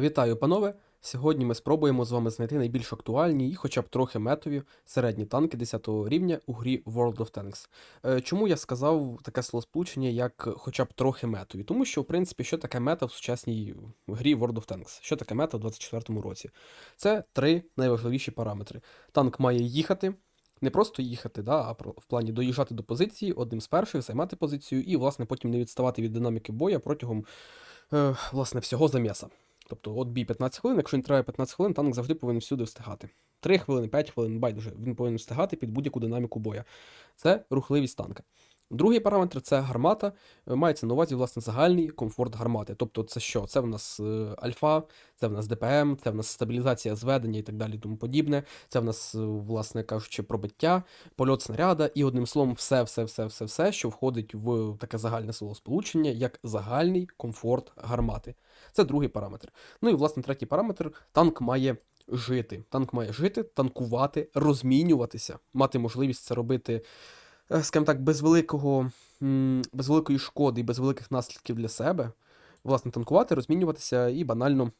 Вітаю, панове! Сьогодні ми спробуємо з вами знайти найбільш актуальні і хоча б трохи метові середні танки 10 рівня у грі World of Tanks. Е, Чому я сказав таке словосполучення, як хоча б трохи метові? Тому що, в принципі, що таке мета в сучасній грі World of Tanks? Що таке мета в 24-му році? Це три найважливіші параметри. Танк має їхати. Не просто їхати, да, а в плані доїжджати до позиції одним з перших, займати позицію і, власне, потім не відставати від динаміки боя протягом е, власне, всього заміса. Тобто, от бій 15 хвилин, якщо він триває 15 хвилин, танк завжди повинен всюди встигати. 3 хвилини, 5 хвилин, байдуже, він повинен встигати під будь-яку динаміку боя. Це рухливість танка. Другий параметр це гармата. Е, Мається на увазі, власне, загальний комфорт гармати. Тобто, це що? Це в нас е, альфа, це в нас ДПМ, це в нас стабілізація зведення і так далі, тому подібне. Це в нас, е, власне кажучи, пробиття, польот снаряда, і одним словом, все, все, все, все, все, що входить в таке загальне словосполучення, як загальний комфорт гармати. Це другий параметр. Ну і власне третій параметр танк має жити. Танк має жити, танкувати, розмінюватися, мати можливість це робити, е, скажімо так, без великого, без великої шкоди і без великих наслідків для себе. Власне, танкувати, розмінюватися і банально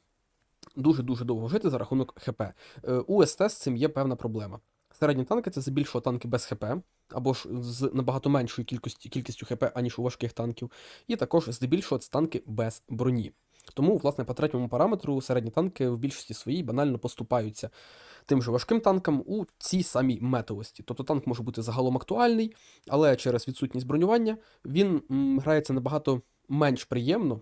дуже-дуже довго жити за рахунок ХП. Е, У СТ з цим є певна проблема. Середні танки це здебільшого танки без ХП, або ж з набагато меншою кількістю, кількістю ХП, аніж у важких танків, і також здебільшого це танки без броні. Тому, власне, по третьому параметру середні танки в більшості своїй банально поступаються тим же важким танкам у цій самій метовості. Тобто танк може бути загалом актуальний, але через відсутність бронювання він грається набагато менш приємно.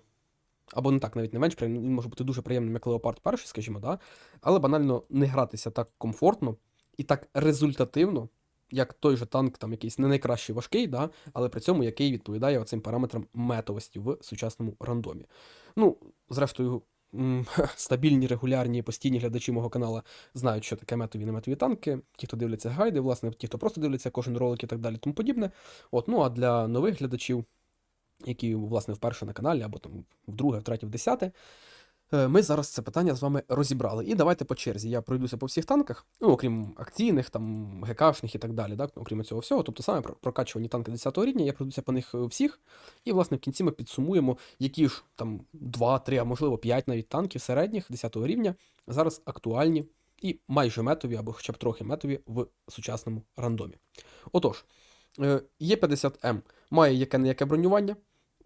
Або не так, навіть не менш приємно, він може бути дуже приємним, як Леопард перший, скажімо, да? але банально не гратися так комфортно і так результативно, як той же танк, там якийсь не найкращий важкий, да? але при цьому який відповідає оцим параметрам метовості в сучасному рандомі. Ну, зрештою, стабільні, регулярні, постійні глядачі мого каналу знають, що таке метові і неметові танки. Ті, хто дивляться гайди, власне, ті, хто просто дивляться кожен ролик і так далі, тому подібне. От, ну а для нових глядачів, які, власне, вперше на каналі, або там вдруге, втретє, в десяте. Е, Ми зараз це питання з вами розібрали. І давайте по черзі. Я пройдуся по всіх танках, ну, окрім акційних, там, ГКшних і так далі, так, окрім цього всього. Тобто саме про- прокачувані танки 10 рівня, я пройдуся по них е, всіх. І, власне, в кінці ми підсумуємо, які ж там 2, 3, а можливо 5 навіть танків середніх 10 рівня зараз актуальні і майже метові, або хоча б трохи метові в сучасному рандомі. Отож, е, Є50М має яке не яке бронювання,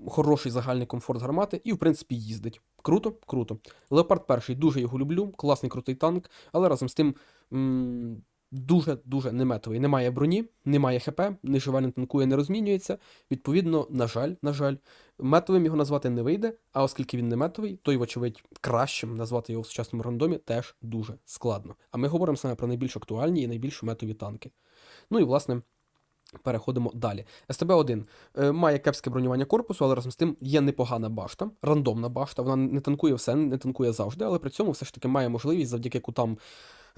хороший загальний комфорт гармати і, в принципі, їздить. Круто, круто. Леопард перший дуже його люблю, класний крутий танк, але разом з тим дуже-дуже неметовий. Немає броні, немає ХП, не живе, не танкує, не розмінюється. Відповідно, на жаль, на жаль, метовим його назвати не вийде, а оскільки він не метовий, то й, вочевидь, кращим назвати його в сучасному рандомі теж дуже складно. А ми говоримо саме про найбільш актуальні і найбільш метові танки. Ну і, власне. Переходимо далі. СТБ-1 е, має кепське бронювання корпусу, але разом з тим є непогана башта, рандомна башта. Вона не танкує все, не танкує завжди, але при цьому все ж таки має можливість завдяки кутам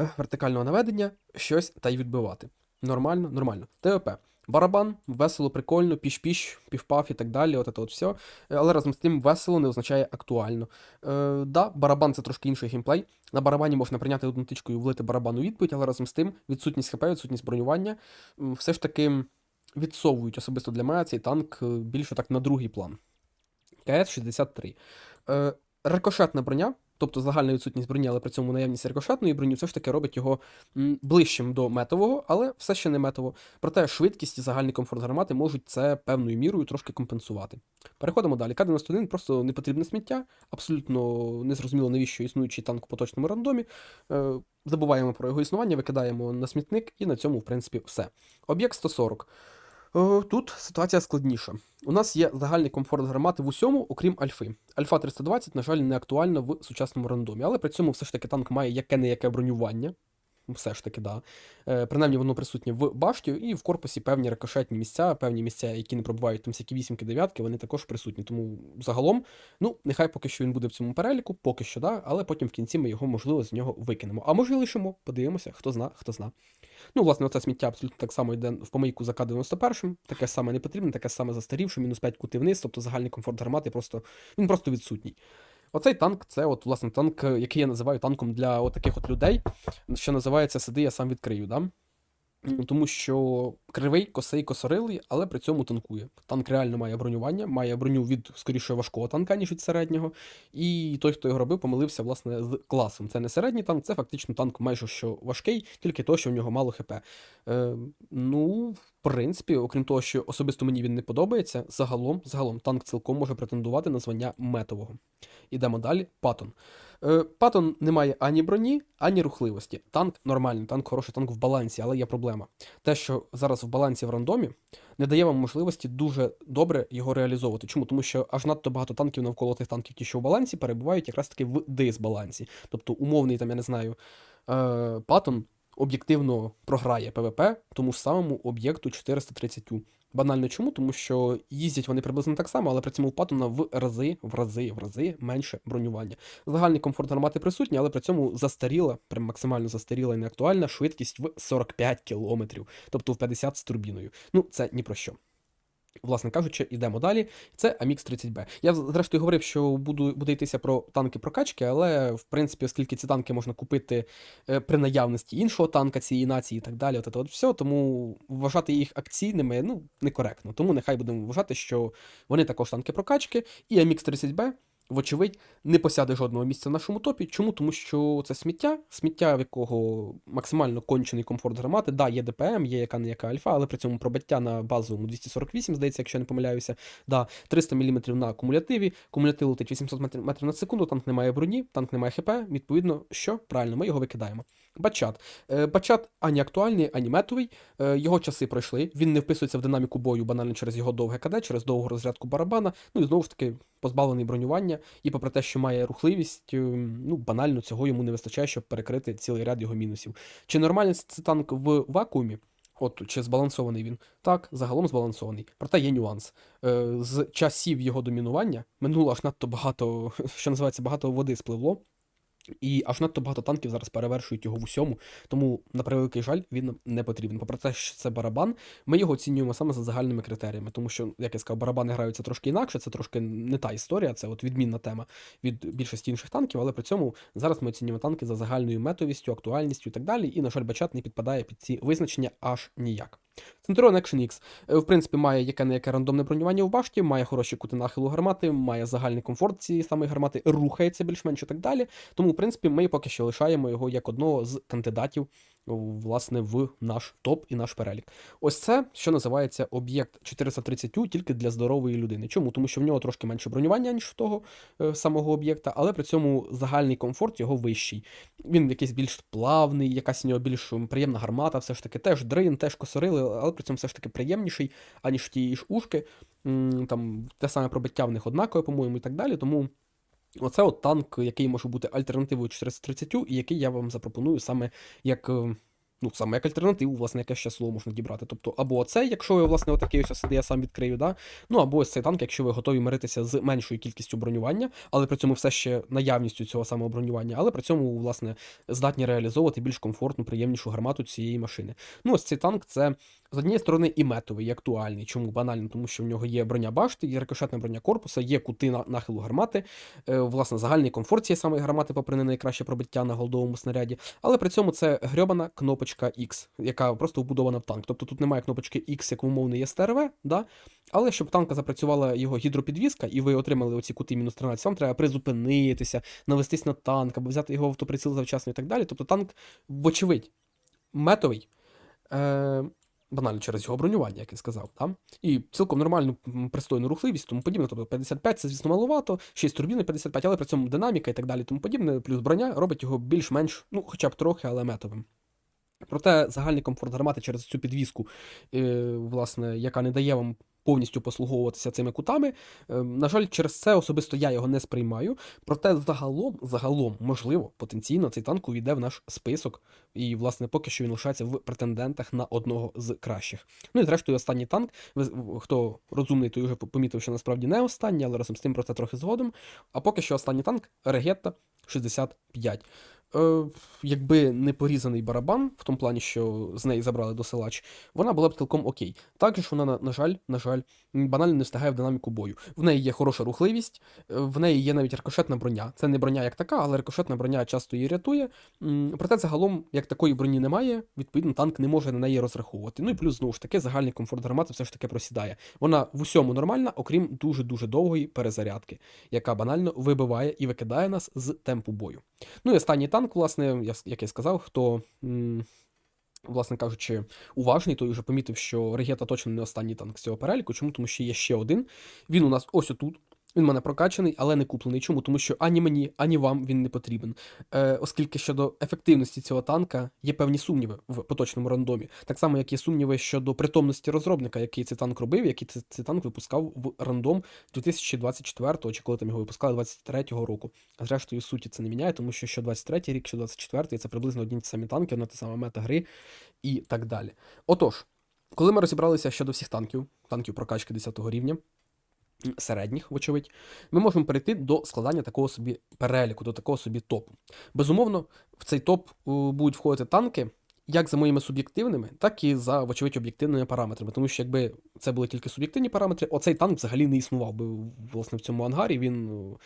е, вертикального наведення щось та й відбивати. Нормально, нормально. ТВП. Барабан, весело, прикольно, піш-піш, півпав і так далі, от це от все. Але разом з тим весело не означає актуально. Е, да, барабан це трошки інший геймплей. На барабані можна прийняти одну тичку і влити барабан у відповідь, але разом з тим відсутність ХП, відсутність бронювання все ж таки відсовують особисто для мене цей танк е, більше так на другий план. КС-63. Е, рикошетна броня, тобто загальна відсутність броні, але при цьому наявність рикошетної броні, все ж таки робить його ближчим до метового, але все ще не метово. Проте швидкість і загальний комфорт гармати можуть це певною мірою трошки компенсувати. Переходимо далі. К-91 просто непотрібне сміття, абсолютно незрозуміло, навіщо існуючий танк у поточному рандомі. Е, забуваємо про його існування, викидаємо на смітник, і на цьому, в принципі, все. Об'єкт 140. Е, Тут ситуація складніша. У нас є загальний комфорт гармати в усьому, окрім альфи. Альфа 320, на жаль, не актуальна в сучасному рандомі, але при цьому все ж таки танк має яке-не-яке бронювання. Все ж таки, да. Е, принаймні воно присутнє в башті і в корпусі певні рикошетні місця, певні місця, які не пробувають там всякі вісімки, дев'ятки, вони також присутні. Тому загалом, ну, нехай поки що він буде в цьому переліку, поки що, да, але потім в кінці ми його, можливо, з нього викинемо. А може лишимо, подивимося, хто зна, хто зна. Ну, власне, оце сміття абсолютно так само йде в помийку за К-91, таке саме не потрібне, таке саме застарівше, мінус 5 кути вниз, тобто загальний комфорт гармати просто, він просто відсутній. Оцей танк це, от, власне, танк, е, який я називаю танком для от таких от людей, що називається Сиди, я сам відкрию. Да? Тому що кривий, косий, косорилий, але при цьому танкує. Танк реально має бронювання, має броню від скоріше важкого танка, ніж від середнього. І той, хто його робив, помилився власне з класом. Це не середній танк, це фактично танк майже що важкий, тільки то, що в нього мало хп. Е, ну, принципі, окрім того, що особисто мені він не подобається, загалом, загалом танк цілком може претендувати на звання метового. Ідемо далі. Паттон. Е, Паттон не має ані броні, ані рухливості. Танк нормальний, танк хороший, танк в балансі, але є проблема. Те, що зараз в балансі в рандомі, не дає вам можливості дуже добре його реалізовувати. Чому? Тому що аж надто багато танків навколо тих танків, ті, що в балансі, перебувають якраз таки в дисбалансі. Тобто умовний, там, я не знаю, е, Паттон об'єктивно програє ПВП тому ж самому об'єкту 430. Банально чому? Тому що їздять вони приблизно так само, але при цьому у Паттона в рази, в рази, в рази менше бронювання. Загальний комфорт гармати присутній, але при цьому застаріла, прям максимально застаріла і неактуальна швидкість в 45 км, тобто в 50 з турбіною. Ну, це ні про що. Власне кажучи, йдемо далі. Це амікс 30B. Я зрештою говорив, що буду, буде йтися про танки прокачки, але в принципі, оскільки ці танки можна купити е, при наявності іншого танка цієї нації і так далі, от, от все, тому вважати їх акційними ну, некоректно. Тому нехай будемо вважати, що вони також танки прокачки, і амікс 30B. Вочевидь, не посяде жодного місця в нашому топі. Чому? Тому що це сміття, сміття, в якого максимально кончений комфорт гармати. Да, є ДПМ, є яка не яка альфа, але при цьому пробиття на базовому 248, здається, якщо я не помиляюся. Да, 300 мм на кумулятиві, кумулятив летить 800 метрів на секунду, танк не має броні, танк не має ХП. Відповідно, що правильно, ми його викидаємо. Бачат. Е, Бачат ані актуальний, ані метовий. Е, Його часи пройшли. Він не вписується в динаміку бою банально через його довге КД, через довгу розрядку барабана. Ну і знову ж таки позбавлений бронювання. І попри те, що має рухливість, е, ну банально цього йому не вистачає, щоб перекрити цілий ряд його мінусів. Чи нормальний це танк в вакуумі? От чи збалансований він? Так, загалом збалансований. Проте є нюанс. З часів його домінування минуло аж надто багато, що називається, багато води спливло. І аж надто багато танків зараз перевершують його в усьому, тому, на превеликий жаль, він не потрібен. Попри те, що це барабан, ми його оцінюємо саме за загальними критеріями, тому що, як я сказав, барабани граються трошки інакше, це трошки не та історія, це от відмінна тема від більшості інших танків, але при цьому зараз ми оцінюємо танки за загальною метовістю, актуальністю і так далі. І, на жаль, бачат не підпадає під ці визначення аж ніяк. Центрон Action X, е, в принципі, має яке не яке рандомне бронювання в башті, має хороші кути нахилу гармати, має загальний комфорт цієї самої гармати, рухається більш-менш і так далі. Тому, принципі, ми поки що лишаємо його як одного з кандидатів власне в наш топ і наш перелік. Ось це, що називається об'єкт 430 тільки для здорової людини. Чому? Тому що в нього трошки менше бронювання, ніж в того е, самого об'єкта, але при цьому загальний комфорт його вищий. Він якийсь більш плавний, якась у нього більш приємна гармата, все ж таки теж дрин, теж косорили, але при цьому все ж таки приємніший, аніж ті ж ушки. Там те саме пробиття в них однакове, по-моєму, і так далі. Тому. Оце от танк, який може бути альтернативою 430, і який я вам запропоную саме як. е, Ну, саме як альтернативу, власне, яке ще слово можна дібрати. Тобто, або оцей, якщо ви, власне, отакий ось я сам відкрию, да? ну або ось цей танк, якщо ви готові миритися з меншою кількістю бронювання, але при цьому все ще наявністю цього самого бронювання, але при цьому, власне, здатні реалізовувати більш комфортну, приємнішу гармату цієї машини. Ну, ось цей танк це з однієї сторони і метовий, і актуальний. Чому банально? Тому що в нього є броня башти, є рикошетна броня корпуса, є кути на нахилу гармати, е, власне, загальний комфорт цієї самої гармати, попри не найкраще пробиття на голдовому снаряді. Але при цьому це грьобана кнопочка X, яка просто вбудована в танк. Тобто тут немає кнопочки X, як умовний є СТРВ, да? але щоб танка запрацювала його гідропідвізка, і ви отримали оці кути мінус 13, вам треба призупинитися, навестись на танк, або взяти його в автоприціл завчасно і так далі. Тобто танк, вочевидь, метовий. Е- банально через його бронювання, як я сказав. Да? І цілком нормальну пристойну рухливість, тому подібне. Тобто 55 це, звісно, маловато, 6 турбіни 55, але при цьому динаміка і так далі, тому подібне, плюс броня робить його більш-менш, ну, хоча б трохи, але метовим. Проте загальний комфорт гармати через цю підвіску, е, власне, яка не дає вам повністю послуговуватися цими кутами. Е, на жаль, через це особисто я його не сприймаю. Проте загалом, загалом, можливо, потенційно цей танк увійде в наш список, і, власне, поки що він лишається в претендентах на одного з кращих. Ну і зрештою, останній танк. Хто розумний, той вже помітив, що насправді не останній, але разом з тим про це трохи згодом. А поки що останній танк Регетта 65. Е, якби не порізаний барабан, в тому плані, що з неї забрали досилач, вона була б цілком окей. Також вона, на, жаль, на жаль, банально не встигає в динаміку бою. В неї є хороша рухливість, е, в неї є навіть рикошетна броня. Це не броня як така, але рикошетна броня часто її рятує. Проте загалом, як такої броні немає, відповідно, танк не може на неї розраховувати. Ну і плюс, знову ж таки, загальний комфорт гармати все ж таки просідає. Вона в усьому нормальна, окрім дуже-дуже довгої перезарядки, яка банально вибиває і викидає нас з темпу бою. Ну і останній танк, власне, як я сказав, хто. Власне кажучи, уважний, той вже помітив, що Регета точно не останній танк з цього переліку. Чому? Тому що є ще один. Він у нас ось отут. Він в мене прокачаний, але не куплений. Чому? Тому що ані мені, ані вам він не потрібен. Е, оскільки щодо ефективності цього танка є певні сумніви в поточному рандомі. Так само, як є сумніви щодо притомності розробника, який цей танк робив, який цей, танк випускав в рандом 2024-го, чи коли там його випускали 23-го року. Зрештою, суті це не міняє, тому що що 23-й рік, що 24-й це приблизно одні ті самі танки, одна та сама мета гри і так далі. Отож, коли ми розібралися щодо всіх танків, танків прокачки 10 рівня, м, середніх, вочевидь, ми можемо перейти до складання такого собі переліку, до такого собі топу. Безумовно, в цей топ е, будуть входити танки. Як за моїми суб'єктивними, так і за, вочевидь, об'єктивними параметрами. Тому що якби це були тільки суб'єктивні параметри, оцей танк взагалі не існував би власне в цьому ангарі. Він, ну,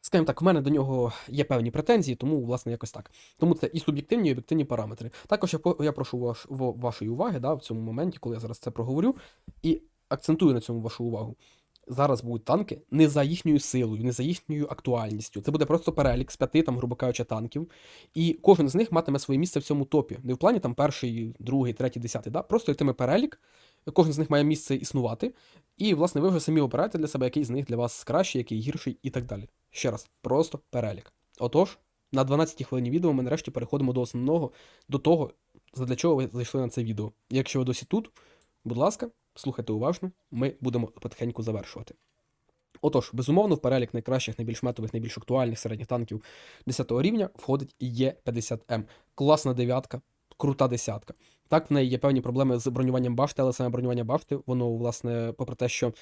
скажімо так, в мене до нього є певні претензії, тому, власне, якось так. Тому це і суб'єктивні, і об'єктивні параметри. Також я, я прошу ваш, вашої уваги да, в цьому моменті, коли я зараз це проговорю, і акцентую на цьому вашу увагу. Зараз будуть танки не за їхньою силою, не за їхньою актуальністю. Це буде просто перелік з п'яти, там, грубо кажучи, танків. І кожен з них матиме своє місце в цьому топі. Не в плані там перший, другий, третій, десятий. Да? Просто йтиме перелік, кожен з них має місце існувати. І, власне, ви вже самі обираєте для себе, який з них для вас кращий, який гірший і так далі. Ще раз, просто перелік. Отож, на 12-й хвилині відео ми нарешті переходимо до основного, до того, задля чого ви зайшли на це відео. Якщо ви досі тут, будь ласка, слухайте уважно, ми будемо потихеньку завершувати. Отож, безумовно, в перелік найкращих, найбільш метових, найбільш актуальних середніх танків 10-го рівня входить і Є50М. Класна дев'ятка, крута десятка. Так, в неї є певні проблеми з бронюванням башти, але саме бронювання башти, воно, власне, попри те, що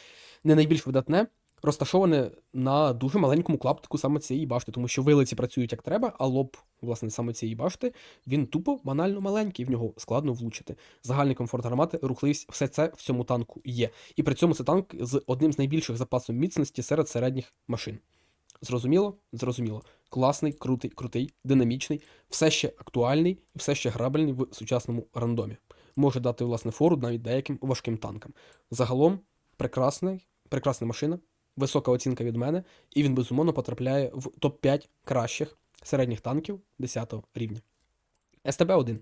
не найбільш видатне, розташоване на дуже маленькому клаптику саме цієї башти, тому що вилиці працюють як треба, а лоб, власне, саме цієї башти, він тупо банально маленький, в нього складно влучити. Загальний комфорт гармати, рухливість, все це в цьому танку є. І при цьому це танк з одним з найбільших запасом міцності серед середніх машин. Зрозуміло? Зрозуміло. Класний, крутий, крутий, динамічний, все ще актуальний і все ще грабельний в сучасному рандомі. Може дати, власне, фору навіть деяким важким танкам. Загалом, прекрасний, прекрасна машина, висока оцінка від мене, і він безумовно потрапляє в топ-5 кращих середніх танків 10 рівня. СТБ-1.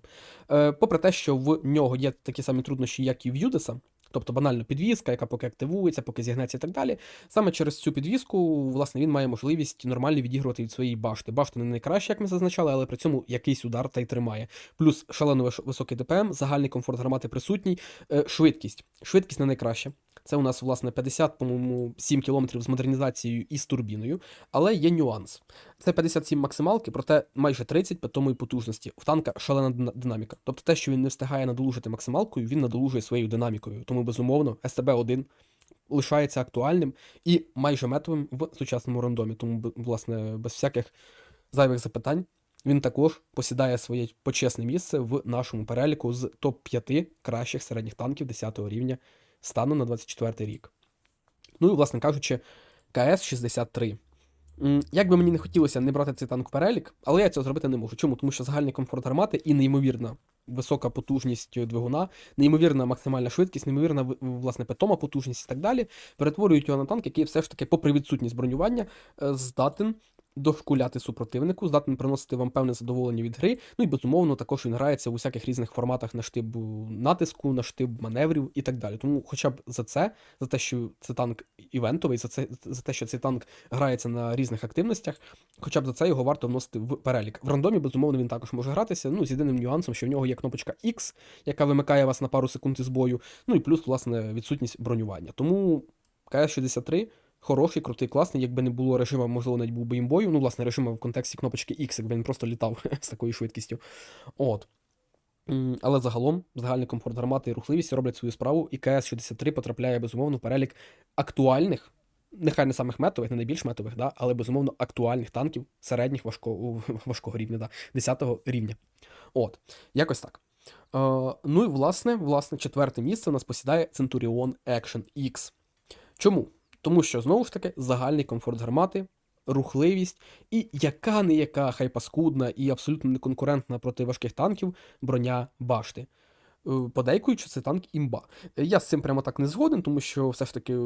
Е, попри те, що в нього є такі самі труднощі, як і в Юдеса, тобто банально підвізка, яка поки активується, поки зігнеться і так далі. Саме через цю підвізку, власне, він має можливість нормально відігрувати від своєї башти. Башта не найкраща, як ми зазначали, але при цьому якийсь удар та й тримає. Плюс шалено високий ДПМ, загальний комфорт гармати присутній, е, швидкість. Швидкість не найкраща. Це у нас, власне, 50, по-моєму, 7 кілометрів з модернізацією і з турбіною, але є нюанс. Це 57 максималки, проте майже 30 питомої потужності. В танка шалена динаміка. Тобто те, що він не встигає надолужити максималкою, він надолужує своєю динамікою. Тому, безумовно, СТБ-1 лишається актуальним і майже метовим в сучасному рандомі. Тому, власне, без всяких зайвих запитань. Він також посідає своє почесне місце в нашому переліку з топ-5 кращих середніх танків 10 рівня станом на 24 рік. Ну і, власне кажучи, КС-63. Як би мені не хотілося не брати цей танк в перелік, але я цього зробити не можу. Чому? Тому що загальний комфорт гармати і неймовірна висока потужність двигуна, неймовірна максимальна швидкість, неймовірна власне питома потужність і так далі, перетворюють його на танк, який все ж таки, попри відсутність бронювання, е, здатен дошкуляти супротивнику, здатен приносити вам певне задоволення від гри. Ну і безумовно, також він грається у всяких різних форматах на штиб натиску, на штиб маневрів і так далі. Тому, хоча б за це, за те, що це танк івентовий, за це за те, що цей танк грається на різних активностях, хоча б за це його варто вносити в перелік. В рандомі, безумовно, він також може гратися. Ну, з єдиним нюансом, що в нього є кнопочка X, яка вимикає вас на пару секунд із бою. Ну і плюс, власне, відсутність бронювання. Тому КС-63 хороший, крутий, класний. Якби не було режиму, можливо, навіть був би імбою. Ну, власне, режиму в контексті кнопочки X, якби він просто літав з такою швидкістю. От. Але загалом загальний комфорт гармати і рухливість роблять свою справу, і КС-63 потрапляє безумовно в перелік актуальних нехай не самих метових, не найбільш метових, да, але безумовно актуальних танків середніх важкого, важкого рівня, да, 10 рівня. От, якось так. Е, ну і власне, власне, четверте місце у нас посідає Centurion Action X. Чому? Тому що, знову ж таки, загальний комфорт гармати, рухливість і яка не яка хай паскудна і абсолютно неконкурентна проти важких танків броня башти. Е, Подейкують, що це танк імба. Е, Я з цим прямо так не згоден, тому що все ж таки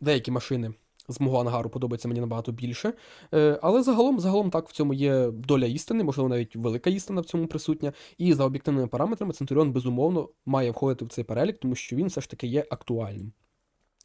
деякі машини з мого ангару подобаються мені набагато більше. Е, Але загалом, загалом так в цьому є доля істини, можливо, навіть велика істина в цьому присутня. І за об'єктивними параметрами Центуріон безумовно має входити в цей перелік, тому що він все ж таки є актуальним.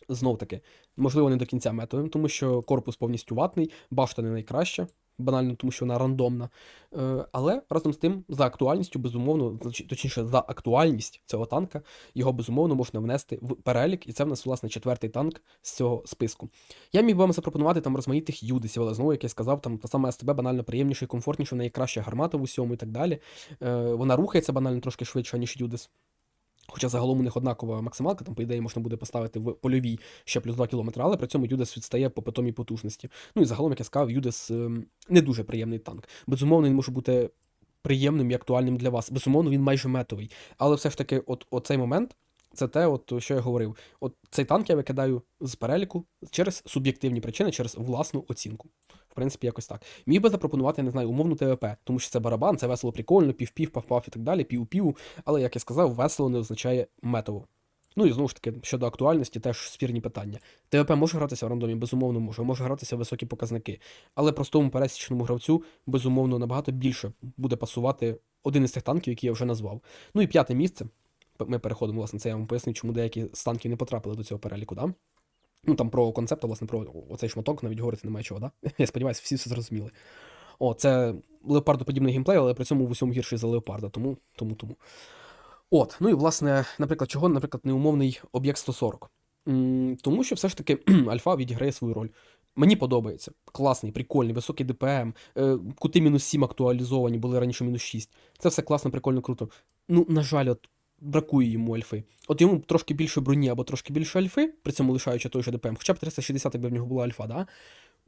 Знов таки, можливо, не до кінця метовим, тому що корпус повністю ватний, башта не найкраща, банально, тому що вона рандомна. Е, але разом з тим, за актуальністю, безумовно, точніше, за актуальність цього танка, його безумовно можна внести в перелік, і це в нас, власне, четвертий танк з цього списку. Я міг би вам запропонувати там розмаїтих юдисів, але знову, як я сказав, там та сама СТБ банально приємніше і комфортніше, в неї краща гармата в усьому і так далі. Е, вона рухається банально трошки швидше, ніж Юдис. Хоча загалом у них однакова максималка, там, по ідеї, можна буде поставити в польовій ще плюс 2 км, але при цьому Юдес відстає по питомій потужності. Ну і загалом, як я сказав, Юдес ем, не дуже приємний танк. Безумовно, він може бути приємним і актуальним для вас. Безумовно, він майже метовий. Але все ж таки, от, оцей момент, це те, от, що я говорив. От цей танк я викидаю з переліку через суб'єктивні причини, через власну оцінку. В принципі, якось так. Міг би запропонувати, не знаю, умовну ТВП, тому що це барабан, це весело прикольно, пів-пів, пав-пав і так далі, пів-пів. Але, як я сказав, весело не означає метово. Ну і знову ж таки, щодо актуальності, теж спірні питання. ТВП може гратися в рандомі, безумовно може, може гратися в високі показники. Але простому пересічному гравцю, безумовно, набагато більше буде пасувати один із тих танків, які я вже назвав. Ну і п'яте місце. Ми переходимо, власне, це я вам поясню, чому деякі з танків не потрапили до цього переліку, да? Ну там про концепт, власне, про оцей шматок навіть говорити немає чого, да? Я сподіваюся, всі все зрозуміли. О, це леопардоподібний геймплей, але при цьому в усьому гірший за леопарда, тому, тому, тому. От, ну і власне, наприклад, чого, наприклад, неумовний об'єкт 140? М, Тому що все ж таки альфа відіграє свою роль. Мені подобається. Класний, прикольний, високий ДПМ, е, кути мінус 7 актуалізовані, були раніше мінус 6. Це все класно, прикольно, круто. Ну, на жаль, от бракує йому альфи. От йому трошки більше броні або трошки більше альфи, при цьому лишаючи той же ДПМ, хоча б 360, якби в нього була альфа, да?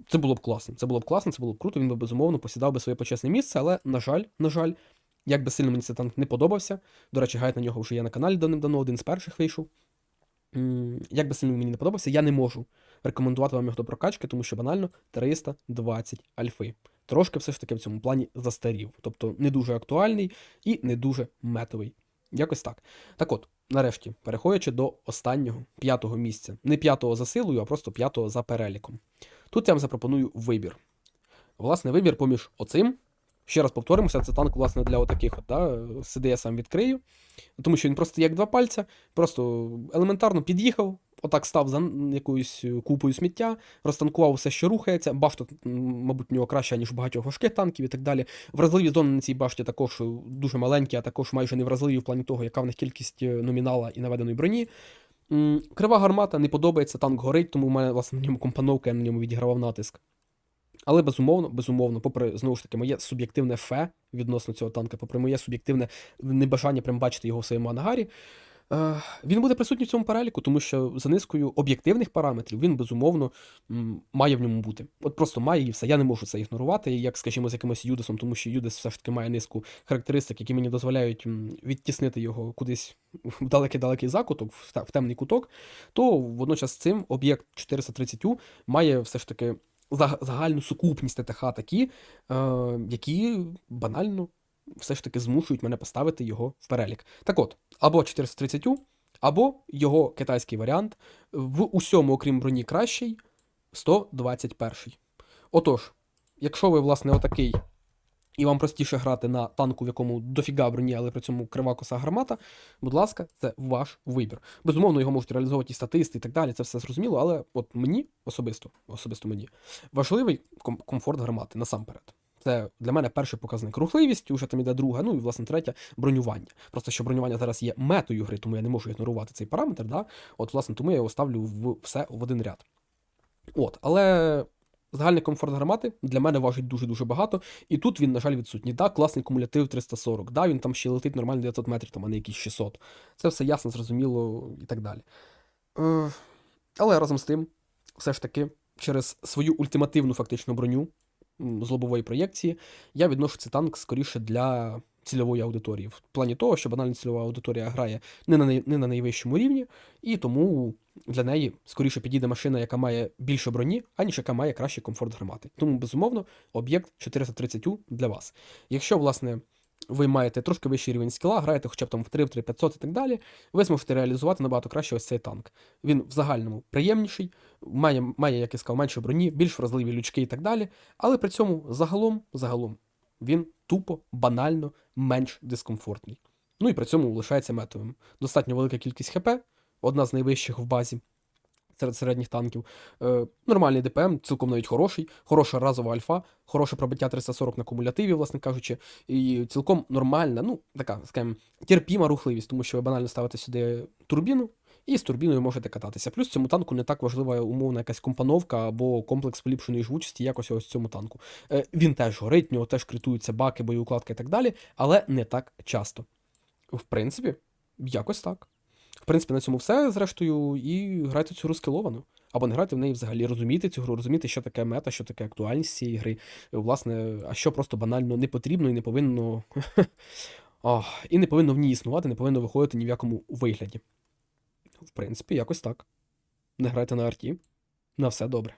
Це було б класно. Це було б класно, це було б круто, він би безумовно посідав би своє почесне місце, але, на жаль, на жаль, як би сильно мені цей танк не подобався. До речі, гайд на нього вже є на каналі давним-давно, один з перших вийшов. Як би сильно мені не подобався, я не можу рекомендувати вам його до прокачки, тому що банально 320 альфи. Трошки все ж таки в цьому плані застарів. Тобто не дуже актуальний і не дуже метовий. Якось так. Так от, нарешті, переходячи до останнього п'ятого місця. Не п'ятого за силою, а просто п'ятого за переліком. Тут я вам запропоную вибір. Власне, вибір поміж оцим. Ще раз повторимося, це танк, власне, для отаких от, да, сиди я сам відкрию. Тому що він просто як два пальця, просто елементарно під'їхав, отак став за якоюсь е, купою сміття, розтанкував все, що рухається. Башта, мабуть, у нього краща, ніж у багатьох важких танків і так далі. Вразливі зони на цій башті також е, дуже маленькі, а також майже не вразливі в плані того, яка в них кількість е, номінала і наведеної броні. Крива гармата не подобається, танк горить, тому в мене власне на ньому компоновка, я на ньому відігравав натиск. Але безумовно, безумовно, попри знову ж таки моє суб'єктивне фе відносно цього танка, попри моє суб'єктивне небажання прям бачити його в своєму ангарі, він буде присутній в цьому переліку, тому що за низкою об'єктивних параметрів він безумовно має в ньому бути. От просто має і все. Я не можу це ігнорувати, як, скажімо, з якимось Юдесом, тому що Юдес все ж таки має низку характеристик, які мені дозволяють відтіснити його кудись в далекий-далекий закуток, в темний куток, то водночас з цим об'єкт 430U має все ж таки загальну сукупність ТТХ такі, е, які банально все ж таки змушують мене поставити його в перелік. Так от, або 430, або його китайський варіант в усьому, окрім броні, кращий 121. Отож, якщо ви, власне, отакий. І вам простіше грати на танку, в якому дофіга броні, але при цьому крива коса гармата. Будь ласка, це ваш вибір. Безумовно, його можуть реалізовувати і статисти і так далі. Це все зрозуміло, але от мені особисто, особисто мені важливий комфорт гармати насамперед. Це для мене перший показник. Рухливість, уже там іде друга, ну і власне третя бронювання. Просто що бронювання зараз є метою гри, тому я не можу ігнорувати цей параметр. Да? От, власне, тому я його ставлю в все в один ряд. От, але загальний комфорт гармати для мене важить дуже-дуже багато. І тут він, на жаль, відсутній. Да, класний кумулятив 340, да, він там ще летить нормально 900 метрів, там, а не якісь 600. Це все ясно, зрозуміло і так далі. Е, але разом з тим, все ж таки, через свою ультимативну фактично броню з лобової проєкції, я відношу цей танк скоріше для цільової аудиторії. В плані того, що банальна цільова аудиторія грає не на, не на найвищому рівні, і тому для неї скоріше підійде машина, яка має більше броні, аніж яка має кращий комфорт гармати. Тому, безумовно, об'єкт 430U для вас. Якщо, власне, ви маєте трошки вищий рівень скіла, граєте хоча б там в 3, в 3 500 і так далі, ви зможете реалізувати набагато краще ось цей танк. Він в загальному приємніший, має, має як я сказав, менше броні, більш вразливі лючки і так далі. Але при цьому загалом, загалом він тупо, банально менш дискомфортний. Ну і при цьому лишається метовим. Достатньо велика кількість ХП, одна з найвищих в базі серед середніх танків. Е, нормальний ДПМ, цілком навіть хороший, хороша разова альфа, хороше пробиття 340 на кумулятиві, власне кажучи, і цілком нормальна, ну, така, скажімо, терпіма рухливість, тому що ви банально ставите сюди турбіну. І з турбіною можете кататися. Плюс цьому танку не так важлива умовна якась компоновка або комплекс поліпшеної живучості якось ось цьому танку. Е, він теж горить, в нього теж критуються баки, боєукладки і так далі, але не так часто. В принципі, якось так. В принципі, на цьому все, зрештою, і грайте цю гру. Або не грайте в неї взагалі, розуміти цю гру, розуміти, що таке мета, що таке актуальність цієї гри. Власне, а що просто банально не потрібно і не повинно. Ох, і не повинно в ній існувати, не повинно виходити ні в якому вигляді. В принципі, якось так. Не грайте на арті. На все добре.